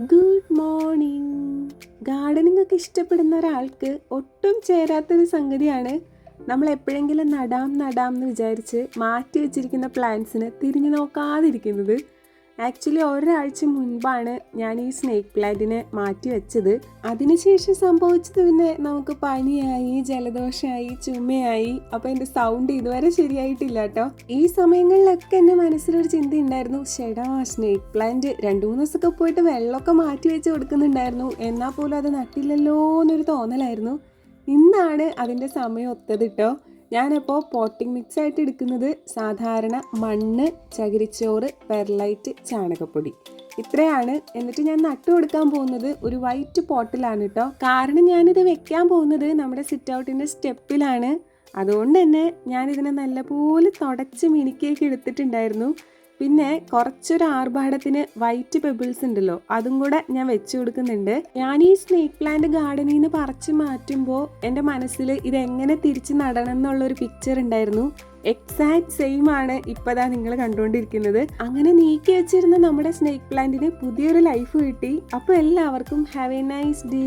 Good morning gardening ഒക്കെ ഇഷ്ടപ്പെടുന്ന ഒരാൾക്ക് ഒട്ടും ചേരാത്തൊരു സംഗതിയാണ്. നമ്മൾ എപ്പോഴെങ്കിലും നടാം നടാം എന്ന് വിചാരിച്ച് മാറ്റി വെച്ചിരിക്കുന്ന പ്ലാന്റ്സിന് തിരിഞ്ഞു നോക്കാതിരിക്കുന്നത്. ആക്ച്വലി ഒരാഴ്ച മുൻപാണ് ഞാൻ ഈ സ്നേക്ക് പ്ലാന്റിനെ മാറ്റി വെച്ചത്. അതിനുശേഷം സംഭവിച്ചത് പിന്നെ നമുക്ക് പനിയായി ജലദോഷമായി ചുമയായി. അപ്പോൾ എന്റെ സൗണ്ട് ഇതുവരെ ശരിയായിട്ടില്ല കേട്ടോ. ഈ സമയങ്ങളിലൊക്കെ എന്റെ മനസ്സിലൊരു ചിന്ത ഉണ്ടായിരുന്നു ഷെടാ സ്നേക്ക് പ്ലാന്റ് രണ്ട് മൂന്ന് ദിവസമൊക്കെ പോയിട്ട് വെള്ളമൊക്കെ മാറ്റി വെച്ച് കൊടുക്കുന്നുണ്ടായിരുന്നു. എന്നാൽ പോലും അത് നട്ടില്ലല്ലോ എന്നൊരു തോന്നലായിരുന്നു. ഇന്നാണ് അതിന്റെ സമയം ഒത്തത് കേട്ടോ. ഞാനപ്പോൾ പോട്ടിംഗ് മിക്സ് ആയിട്ട് എടുക്കുന്നത് സാധാരണ മണ്ണ് ചകിരിച്ചോറ് പെർലൈറ്റ് ചാണകപ്പൊടി. ഇത്രയാണ്. എന്നിട്ട് ഞാൻ നട്ടു കൊടുക്കാൻ പോകുന്നത് ഒരു വൈറ്റ് പോട്ടിലാണ് കേട്ടോ കാരണം ഞാനിത് വെക്കാൻ പോകുന്നത് നമ്മുടെ സിറ്റ് ഔട്ടിന്റെ സ്റ്റെപ്പിലാണ് അതുകൊണ്ട് തന്നെ ഞാനിതിനെ നല്ലപോലെ തുടച്ച് മിനുക്കിയൊക്കെ എടുത്തിട്ടുണ്ടായിരുന്നു. പിന്നെ കുറച്ചൊരു ആർഭാടത്തിന് വൈറ്റ് പെബിൾസ് ഉണ്ടല്ലോ അതും കൂടെ ഞാൻ വെച്ചു കൊടുക്കുന്നുണ്ട്. ഞാൻ ഈ സ്നേക്ക് പ്ലാന്റ് ഗാർഡനിൽ നിന്ന് പറിച്ച് മാറ്റുമ്പോൾ എന്റെ മനസ്സിൽ ഇതെങ്ങനെ തിരിച്ച് നടണം എന്നുള്ളൊരു പിക്ചർ ഉണ്ടായിരുന്നു. എക്സാക്ട് സെയിം ആണ് ഇപ്പതാ നിങ്ങൾ കണ്ടുകൊണ്ടിരിക്കുന്നത്. അങ്ങനെ നീക്കി വെച്ചിരുന്ന നമ്മുടെ സ്നേക്ക് പ്ലാന്റിന് പുതിയൊരു ലൈഫ് കിട്ടി. അപ്പോൾ എല്ലാവർക്കും ഹാവ് എ നൈസ് ഡേ